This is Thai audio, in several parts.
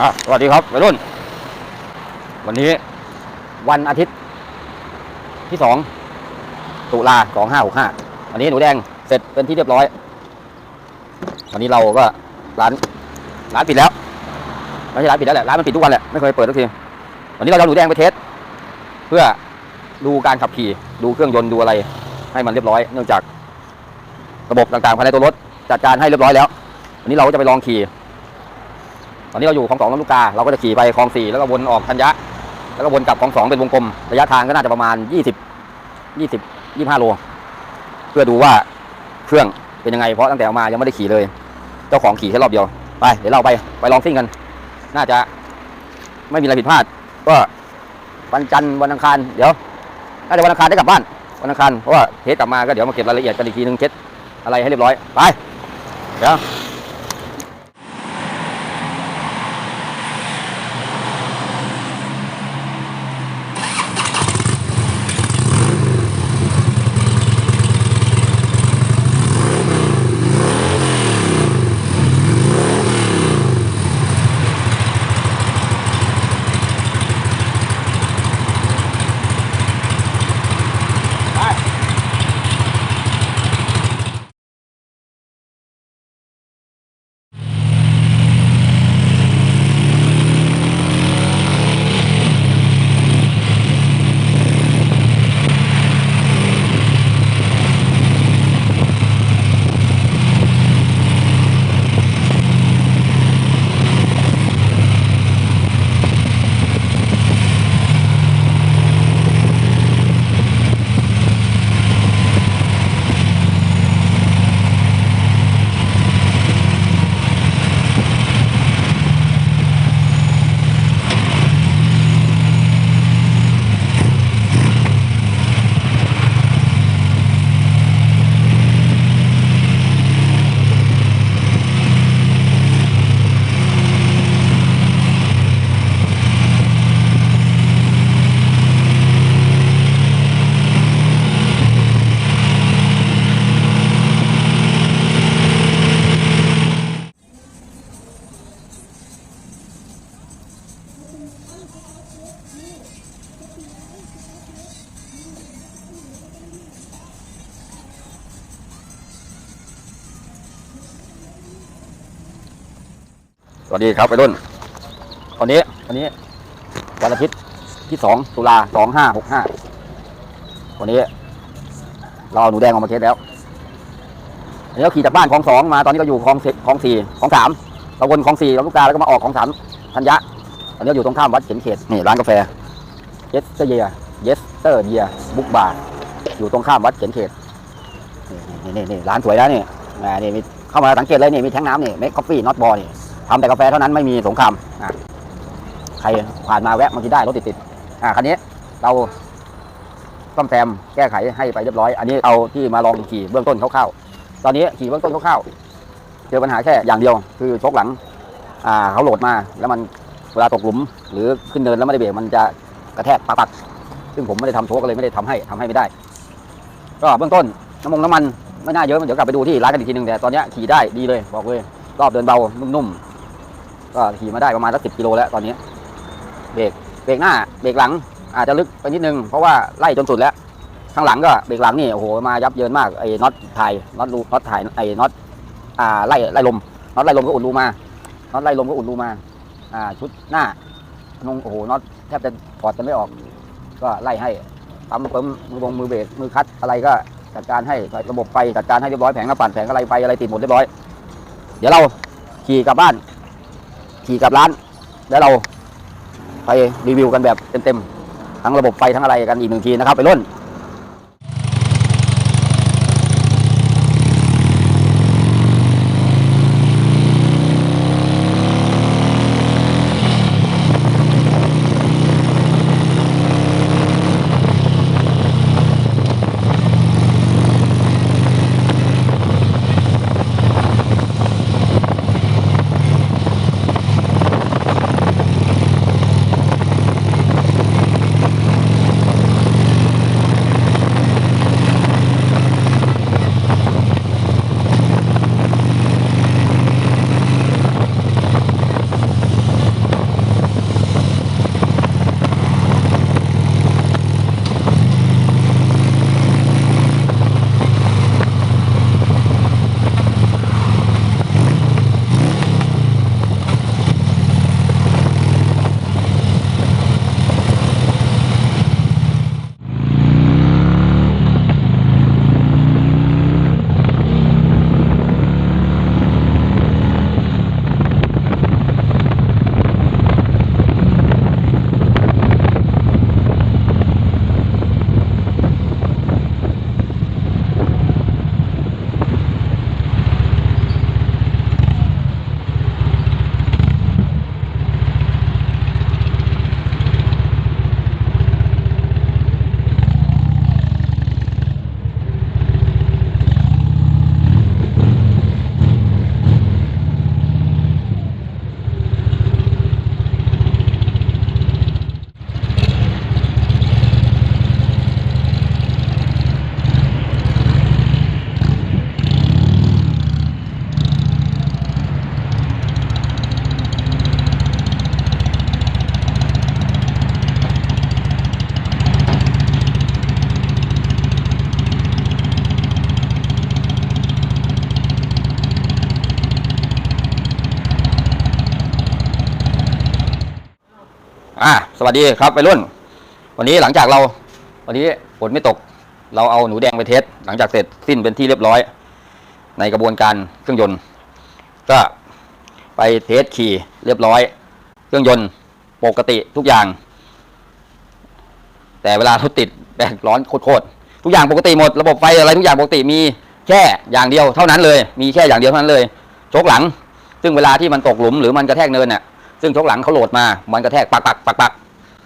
อะสวัสดีครับวัยรุ่น วันนี้วันอาทิตย์ที่สองตุลาสองห้าหกห้าวันนี้หนูแดงเสร็จเป็นที่เรียบร้อย วันนี้เราก็ร้านร้านปิดแล้วไม่ใช่ร้านปิดแล้วแหละร้านมันปิดทุกวันแหละไม่เคยเปิดทุกทีวันนี้เราจะเอาหนูแดงไปเทสเพื่อดูการขับขี่ดูเครื่องยนต์ดูอะไร ให้มันเรียบร้อย เนื่องจาก ระบบต่างๆภายในตัวรถจัดการให้เรียบร้อยแล้ววันนี้เราก็จะไปลองขี่ อนนี้เราอยู่คลองสองลำลูกกาเราก็จะขี่ไปคลองสี่แล้วก็วนออกธัญญะ แล้วก็วนกลับคลองสองเป็นวงกลม ระยะทางก็น่าจะประมาณยี่สิบยี่สิบยี่ห้าโล เพื่อดูว่าเครื่องเป็นยังไงเพราะตั้งแต่เอามายังไม่ได้ขี่เลย เจ้าของขี่แค่รอบเดียวไปเดี๋ยวเราไปไปลองซิ่งกัน น่าจะไม่มีอะไรผิดพลาด ก็วันจันทร์วันอังคารเดี๋ยวน่าจะวันอังคารได้กลับบ้านวันอังคารเพราะว่าเทสกลับมาก็เดี๋ยวมาเก็บรายละเอียดกันอีกทีนึงเช็ดอะไรให้เรียบร้อยไปเดี๋ยว วัสดีครับไปรุ่นวันนี้วันนี้วันอาทิตย์ที่สองตุลาสองห้าหกห้าวันนี้ เราเอาหนูแดงออกมาเทสแล้วอันนี้เราขี่จากบ้านคลองสองมาตอนนี้เราอยู่คลองสิคลองสี่คลองสามเราวนคลองสี่ลำลูกกาแล้วก็มาออกคลองสามธัญญะตอนนี้อยู่ตรงข้ามวัดเขียนเขตนี่ร้านกาแฟเยสเตอร์เยียเยสเตอร์เยียบุกบาร์อยู่ตรงข้ามวัดเขียนเขตนี่นี่นี่ร้านสวยแล้วนี่นี่มีเข้ามาสังเกตเลยนี่มีแท้งน้ำนี่เมคคอฟฟี่น็อตบอลนี่ ทำแต่กาแฟเท่านั้นไม่มีสงครามใครผ่านมาแวะมากินได้รถติดๆอะคันนี้เราซ่อมแซมแก้ไขให้ไปเรียบร้อย อันนี้เอาที่มาลองขี่เบื้องต้นคร่าวๆตอนนี้ขี่เบื้องต้นคร่าวๆเจอปัญหาแค่อย่างเดียว คือชกหลังอ่าเขาโหลดมาแล้วมันเวลาตกหลุม หรือขึ้นเนินแล้วไม่ได้เบรกมันจะกระแทกปักๆซึ่งผมไม่ได้ทำโชกก็เลยไม่ได้ทำให้ทำให้ไม่ได้ ก็เบื้องต้นน้ำมันน้ำมันไม่น่าเยอะเดี๋ยวกลับไปดูที่ร้านกันอีกทีหนึงแต่ตอนนี้ขี่ได้ดีเลยบอกเลยรอบเดินเบานุ่มๆ ก็ขี่มาได้ประมาณสักสิบกิโลแล้วตอนนี้ เบรกเบรกหน้าเบรกหลัง อาจจะลึกไปนิดนึง เพราะว่าไล่จนสุดแล้ว ข้างหลังก็เบรกหลังนี่โอ้โหมายับเยินมากไอ้น็อตถ่ายน็อตรูน็อตถ่ายไอ้น็อตอ่าไล่ไล่ลมน็อตไล่ลมก็อุดรูมาน็อตไล่ลมก็อุดรูมาอ่าชุดหน้านงโอ้โหน็อตแทบจะถอดกันไม่ออก ก็ไล่ให้ปั๊มเพิ่มมือวงมือเบรกมือคัดอะไรก็จัดการให้ระบบไฟจัดการให้เรียบร้อยแผงกระปั่นแผงอะไรไฟอะไรติดหมดเรียบร้อย เดี๋ยวเราขี่กลับบ้าน ขี่กลับร้าน แล้วเราไปรีวิวกันแบบเต็มๆทั้งระบบไฟทั้งอะไรกันอีกหนึ่งทีนะครับ ไปรุ่น สวัสดีครับไปรุ่น วันนี้หลังจากเรา วันนี้ฝนไม่ตก เราเอาหนูแดงไปเทสหลังจากเสร็จสิ้นเป็นที่เรียบร้อย ในกระบวนการเครื่องยนต์ ก็ไปเทสขี่เรียบร้อย เครื่องยนต์ปกติทุกอย่าง แต่เวลารถติดแบกร้อนโคตรๆทุกอย่างปกติหมด ระบบไฟอะไรทุกอย่างปกติมีแค่อย่างเดียวเท่านั้นเลย มีแค่อย่างเดียวเท่านั้นเลยโชกหลัง ซึ่งเวลาที่มันตกหลุมหรือมันกระแทกเนินเนี่ยซึ่งโชกหลังเขาโหลดมา มันกระแทกปักปักปักปัก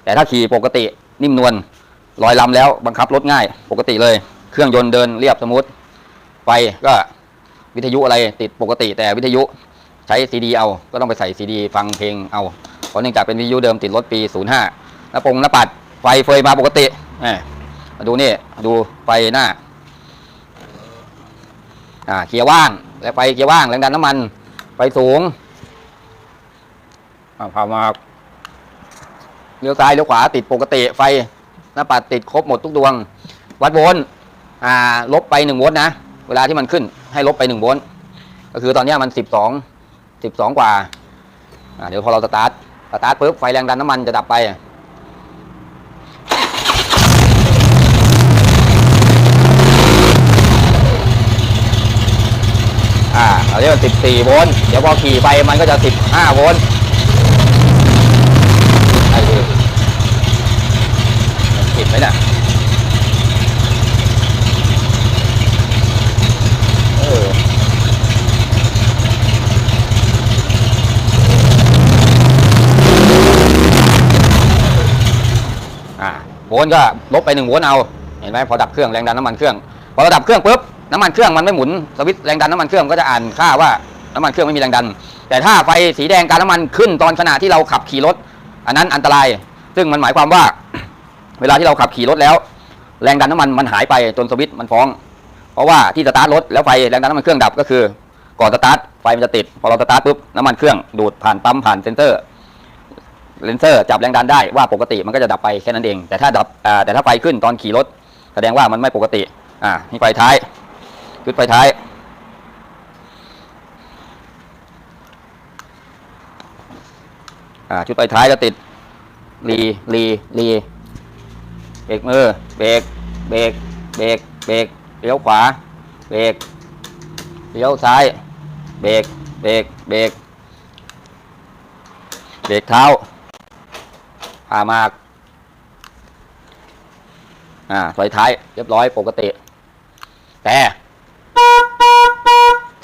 แต่ถ้าขี่ปกตินิ่มนวลลอยลำแล้วบังคับรถง่าย ปกติเลย เครื่องยนต์เดินเรียบสมูทไฟก็วิทยุอะไรติดปกติ แต่วิทยุใช้ซีดีเอาก็ต้องไปใส่ซีดีฟังเพลงเอาเพราะเนื่องจากเป็นวิทยุเดิมติดรถปี 05หน้าปงหน้าปัดไฟเฟยมาปกติมมาดูนี่ดูไฟหน้าอ่าเกียร์ว่าง และไฟเกียร์ว่างแรงดันน้ำมัน ไฟสูงอ่าพามา เลี้ยวซ้ายเลี้ยวขวาติดปกติไฟหน้าปัดติดครบหมดทุกดวง วัดโวลต์อ่าลบไปหนึ่งโวลต์นะ เวลาที่มันขึ้นให้ลบไปหนึ่งโวลต์ก็คือตอนนี้มันสิบสองสิบสองกว่าอ่า เดี๋ยวพอเราสตาร์ทสตาร์ทปุ๊บไฟแรงดันน้ำมันจะดับไปอ่าเราเรียกว่า14 โวลต์ เดี๋ยวพอขี่ไปมันก็จะ 15 โวลต์ไอ้ดูมันผิด ไหมเนี่ยเอออ่าโวลต์ก็ลบไป1โวลต์เอา เห็นไหมพอดับเครื่องแรงดันน้ำมันเครื่อง พอเราดับเครื่องปุ๊บน้ำมันเครื่องมันไม่หมุนสวิตช์แรงดันน้ำมันเครื่องก็จะอ่านค่าว่าน้ำมันเครื่องไม่มีแรงดัน แต่ถ้าไฟสีแดงการน้ำมันขึ้นตอนขณะที่เราขับขี่รถ อันนั้นอันตราย ซึ่งมันหมายความว่า เวลาที่เราขับขี่รถแล้ว แรงดันน้ำมันมันหายไปจนสวิตช์มันฟ้อง เพราะว่าที่สตาร์ทรถแล้วไฟแรงดันน้ำมันเครื่องดับก็คือ ก่อนสตาร์ทไฟมันจะติด พอเราสตาร์ทปุ๊บน้ำมันเครื่องดูดผ่านปั๊มผ่านเซนเซอร์เลนเซอร์จับแรงดันได้ว่าปกติมันก็จะดับไปแค่นั้นเอง แต่ถ้าดับแต่ถ้าไฟขึ้นตอนขี่รถ แสดงว่ามันไม่ปกติอ่านี่ไฟท้ายจุดไฟท้ายอ่าชุดไฟท้ายก็ติดรีรีรี บรกมือ เบรก เบรก เบรก เบรก เลี้ยวขวา เบรก เลี้ยวซ้าย เบรก เบรก เบรก เบรกเท้าพามาก อ่าไฟท้าย เรียบร้อยปกติ แต่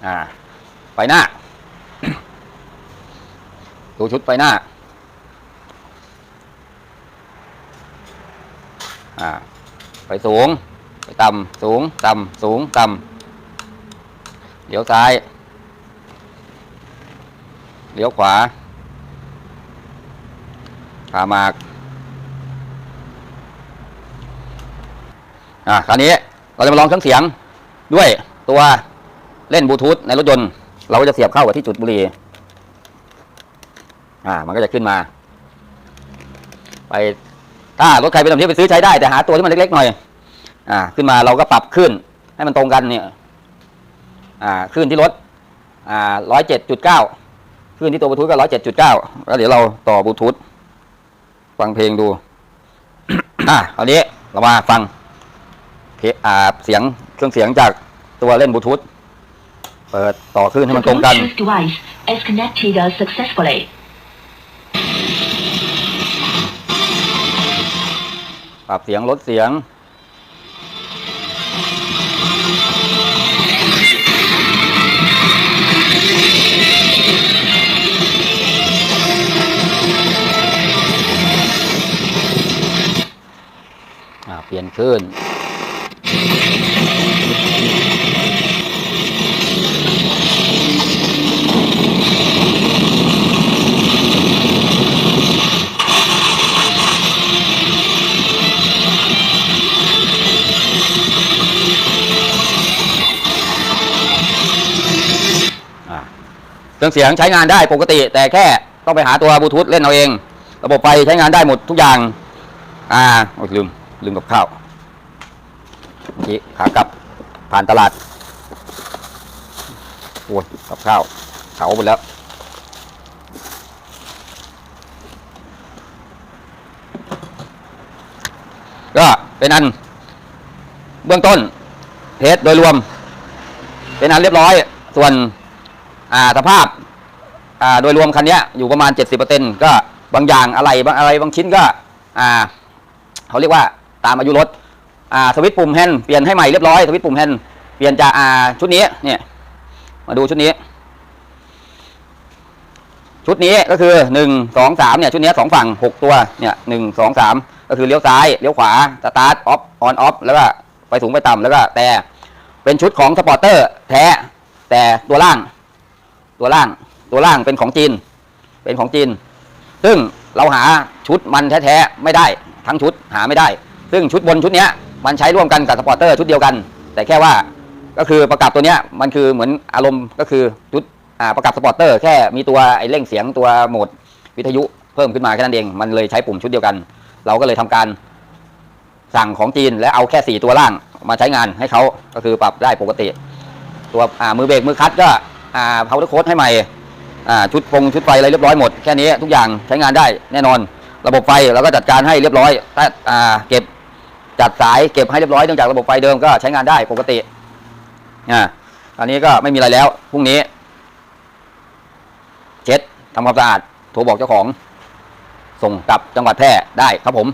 อ่าไฟหน้า ดูชุดไฟหน้า ไฟสูงไฟต่ำสูง ต่ำสูง ต่ำเลี้ยวซ้าย เลี้ยวขวาขามากอ่าคราวนี้เราจะมาลองเครื่องเสียงด้วยตัวเล่นบลูทูธในรถยนต์ เราก็จะเสียบเข้ากับที่จุดบุหรี่อ่า มันก็จะขึ้นมา ไป ถ้ารถใครเป็นแบบนี้ไปซื้อใช้ได้แต่หาตัวที่มันเล็กๆหน่อย อ่า ขึ้นมาเราก็ปรับขึ้น ให้มันตรงกันเนี่ย อ่าขึ้นที่รถ อ่าร้อยเจ็ดจุดเก้าขึ้นที่ตัวบลูทูธก็ร้อยเจ็ดจุดเก้าแล้วเดี๋ยวเราต่อบลูทูธฟังเพลงดู อ่าครานี้เรามาฟังเพอ่าเสียงเครื่องเสียงจากตัวเล่นบลูทูธเปิดต่อขึ้นให้มันตรงกัน device is connected successfully. ปรับเสียงลดเสียงอ่าเปลี่ยนขึ้น เครื่องเสียงใช้งานได้ปกติ แต่แค่ต้องไปหาตัวบลูทูธเล่นเอาเอง ระบบไฟใช้งานได้หมดทุกอย่าง อ่าโอ้ยลืม ลืมกับข้าวเมื่อกี้ขากลับผ่านตลาดโอ้ยกับข้าวเขาหมดแล้วก็เป็นอัน เบื้องต้นเทสโดยรวม เป็นอันเรียบร้อยส่วน อ่าสภาพอ่าโดยรวมคันนี้อยู่ประมาณ 70%ก็บางอย่างอะไรบางอะไรบางชิ้นก็อ่าเขาเรียกว่าตามอายุรถอ่าสวิตช์ปุ่มแฮนด์เปลี่ยนให้ใหม่เรียบร้อยสวิตช์ปุ่มแฮนด์เปลี่ยนจากอ่าชุดนี้เนี่ยมาดูชุดนี้ ชุดนี้ก็คือหนึ่งสองสามเนี่ยชุดนี้สองฝั่งหกตัวเนี่ยหนึ่งสองสามก็คือเลี้ยวซ้ายเลี้ยวขวาสตาร์ทออฟออนออฟแล้วก็ไปสูงไปต่ำแล้วก็แต่เป็นชุดของสปอร์เตอร์แท้แต่ตัวล่าง ตัวล่างตัวล่างเป็นของจีน เป็นของจีน ซึ่งเราหาชุดมันแท้ๆไม่ได้ทั้งชุดหาไม่ได้ ซึ่งชุดบนชุดเนี้ยมันใช้ร่วมกันกับสปอร์เตอร์ชุดเดียวกัน แต่แค่ว่าก็คือประกับตัวเนี้ยมันคือเหมือนอารมณ์ก็คือชุดประกับสปอร์เตอร์แค่มีตัวไอ้เร่งเสียงตัวโหมดวิทยุเพิ่มขึ้นมาแค่นั้นเองมันเลยใช้ปุ่มชุดเดียวกัน เราก็เลยทำการสั่งของจีนและเอาแค่สี่ตัวล่างมาใช้งานให้เขาก็คือปรับได้ปกติ ตัวมือเบรกมือคัตก็ อ่าพาวเวอร์โค้ดให้ใหม่อ่าชุดฟงชุดไฟอะไรเรียบร้อยหมดแค่นี้ทุกอย่างใช้งานได้แน่นอน ระบบไฟเราก็จัดการให้เรียบร้อยถ้าอ่าเก็บจัดสายเก็บให้เรียบร้อยเนื่องจากระบบไฟเดิมก็ใช้งานได้ปกติอ่าอันนี้ก็ไม่มีอะไรแล้วพรุ่งนี้ เช็ดทำความสะอาดโทรบอกเจ้าของ ส่งกลับจังหวัดแพร่ได้ครับผม